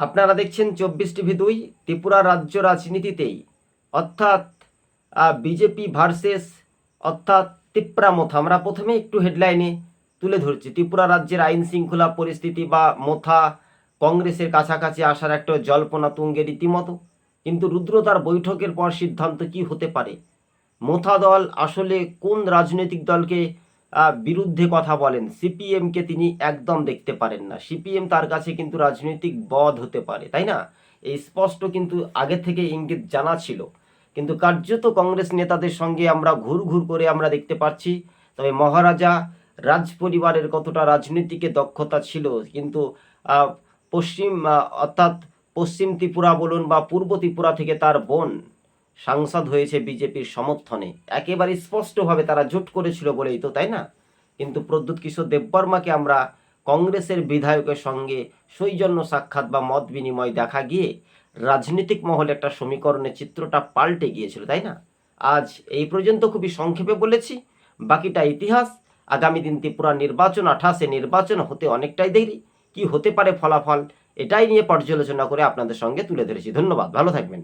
আপনারা দেখছেন চব্বিশ টিভি দুই, ত্রিপুরা রাজ্য রাজনীতিতেই। অর্থাৎ বিজেপি ভার্সেস, অর্থাৎ তিপ্রামথ আমরা প্রথমে একটু হেডলাইনে তুলে ধরছি। ত্রিপুরা রাজ্যের আইন শৃঙ্খলা পরিস্থিতি বা মোথা কংগ্রেসের কাছাকাছি আসার একটা জল্পনা তুঙ্গে রীতিমতো। কিন্তু রুদ্রতার বৈঠকের পর সিদ্ধান্ত কি হতে পারে? মোথা দল আসলে কোন রাজনৈতিক দলকে বিরুদ্ধে কথা বলেন। সিপিএমকে তিনি একদম দেখতে পারেন না। সিপিএম তার কাছে কিন্তু রাজনৈতিক বধ হতে পারে, তাই না? এই স্পষ্ট কিন্তু আগে থেকে ইঙ্গিত জানা ছিল। কিন্তু কার্যত কংগ্রেস নেতাদের সঙ্গে আমরা ঘুর ঘুর করে আমরা দেখতে পাচ্ছি, তবে মহারাজা রাজ পরিবারের কতটা রাজনীতিকে দক্ষতা ছিল, কিন্তু পশ্চিম অর্থাৎ পশ্চিম ত্রিপুরা বলুন বা পূর্ব ত্রিপুরা থেকে তার বোন সাংসদ হয়েছে বিজেপির সমর্থনে। একেবারে স্পষ্টভাবে তারা জোট করেছিল বলেই তো, তাই না? কিন্তু প্রদ্যুৎ কিশোর দেববর্মাকে আমরা কংগ্রেসের বিধায়কের সঙ্গে সৌজন্য সাক্ষাৎ বা মত বিনিময় দেখা গিয়ে রাজনৈতিক মহলে একটা সমীকরণের চিত্রটা পাল্টে গিয়েছিল, তাই না? আজ এই পর্যন্ত খুবই সংক্ষেপে বলেছি। বাকিটা ইতিহাস। আগামী দিন ত্রিপুরা নির্বাচন, আঠাশে নির্বাচন হতে অনেকটাই দেরি। কি হতে পারে ফলাফল, এটাই নিয়ে পর্যালোচনা করে আপনাদের সঙ্গে তুলে ধরেছি। ধন্যবাদ। ভালো থাকবেন।